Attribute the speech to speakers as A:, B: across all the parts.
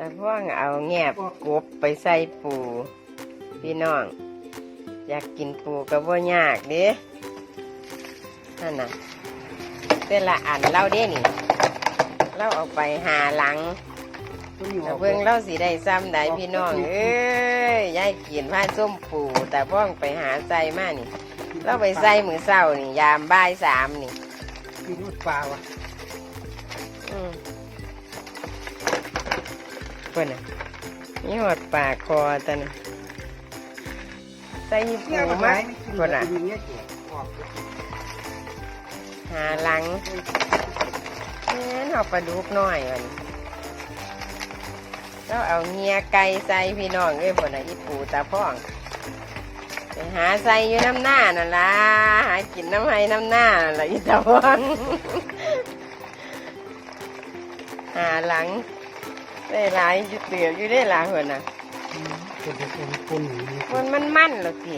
A: แต่พ่องเอาแงบกบไปใส่ปู พี่น้อง อยากกินปูก็บ่ยากเด้นั่นน่ะแต่ละอันเล่าเด้นี่เราเอาไปหาหลังแต่เพิ่งเล่าสีได้ซ้ำได้พี่น้อง เอ้ยยายกินผ้าส้มปูแต่พ่องไปหาใส่มานี่ เราไปใส่มือเศร้านี่ ยามบ่ายสามนี่
B: กินรถปลาวะ
A: พิ่นน่ะนี่หอดปากคอตะนะใส่ปู
B: เที่ยว
A: มา
B: มา
A: เพิ่นน่ะหาหลังแม่นเอาปลาดุกน้อยวันเราเอาเงียไก่ใส่พี่น้องเอ้ยบ่น่ะอีปูตาพ่องไปหาใส่อยู่น้ำหน้านั่นล่ะหากินน้ำไห้น้ำหน้านั่นล่ะอีตาพ่องหาหลัง ได้หลายอยู่เตือกอยู่ได้หลายคนน่ะ
B: คนจะเป็นคนหนี
A: มันมันมันหรอกสิ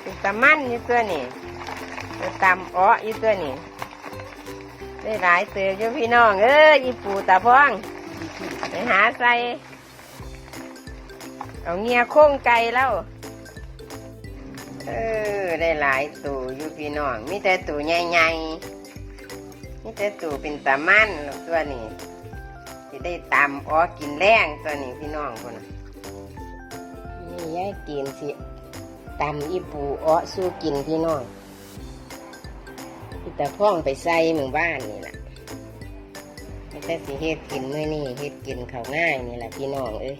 A: เป็นตามันอยู่ตัวนี่เป็นตำอ้ออยู่ตัวนี่ได้หลายเตือกอยู่พี่น้องเอ้ยอีปูตาพองไปหาใส่เอาเงียโค้งไก่แล้วเออได้หลายตูอยู่พี่น้องมีแต่ตูใหญ่ๆมีแต่ตูเป็นตามันหรอกตัวนี้ จะได้ตำอ้อกินแรงตัวนี้พี่น้องคนน่ะนี่ยายกินสิตำอีปูอ้อสู้กินพี่น้องพี่พ่องไปใส่หมู่บ้านนี่แหละแต่สิเฮ็ดกินเมื้อนี้เฮ็ดกินเขาง่ายนี่แหละพี่น้องเอ้ย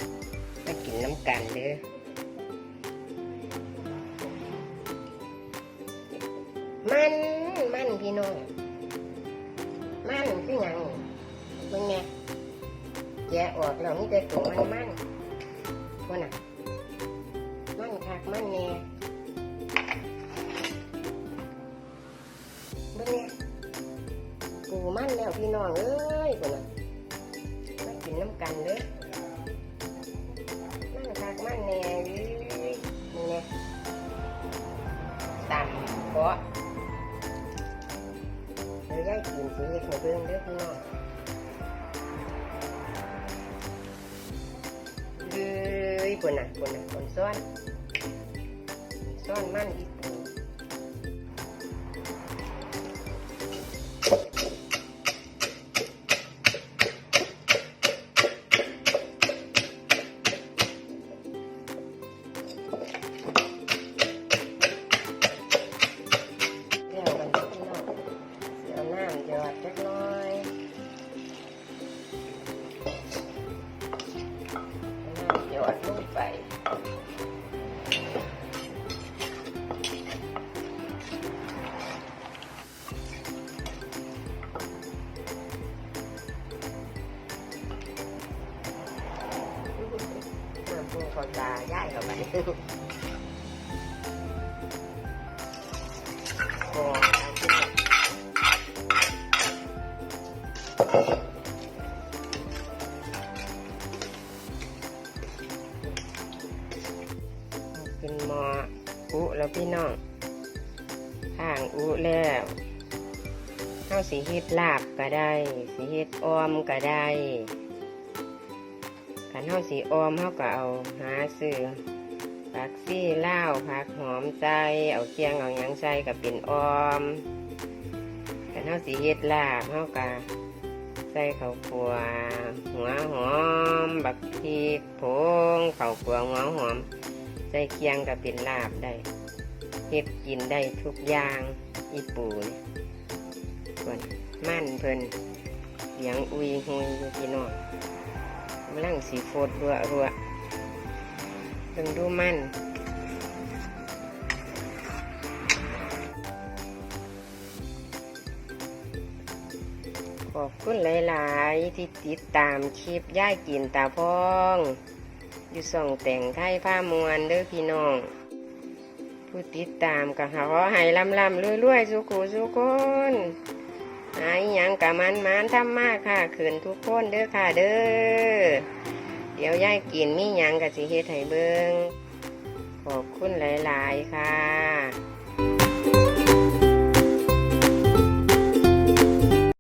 A: มากินน้ำกันเด้อมัน มันพี่น้อง มันคือหยังเบิ่ง แกะออกแล้วมีแต่ตัวมันมันคนน่ะมันคักมันแน่เบิ่งเนี่ยกูมันแล้วพี่น้องเอ้ยคนน่ะมากินน้ำกันเด้อมันคักมันแน่เอ้ยนี่แน่ตำเกาะเดี๋ยวยายกินสิเฮ็ดให้เบิ่งเด้อพี่น้อง คนน่ะคนน่ะคนซ้อนซ่อนมันอีปูเดี๋ยวกันพี่น้องเสียวน้ำหยอดจักหน้อย น้ำพุงเขาตาย่ายเข้าไปโอ้ขึ้นมาขึ้นหมออุแล้วพี่น้องข้างอุแล้วเข้าสีเฮ็ดลาบก็ได้ สีเฮ็ดออมก็ได้ ขันเฮาสีออมเฮาก็เอาหาซื้อผักซี่เล่าผักหอมใส่เอาเคียงเอายังใส่ก็เป็นออมขันเฮาสีเฮ็ดลาบเฮาก็ใส่ข้าวคั่วหัวหอม บักพริกผงข้าวคั่วหัวหอม ใส่เคียงก็เป็นลาบได้เฮ็ดกินได้ทุกอย่างอีปูนี่ส่วนมั่นเพิ่นเสียงอุยหุยพี่น้อง กำลังสีโฟดรัวรัวเพิ่งดูมันขอบคุณหลายๆ ที่ติดตามคลิปย่ายกินตาพอง อยู่ส่องแต่งไทยผ้ามวนเด้อพี่น้อง ผู้ติดตามก็ขอให้ลำลำรวยๆสุขุสุขคน หายยังกะมันมันทำมากค่ะขืนทุกคนเด้อค่ะเด้อ เดี๋ยวยายกินมียังกะสิเฮ็ดให้เบิงขอบคุณหลาย ๆ ค่ะ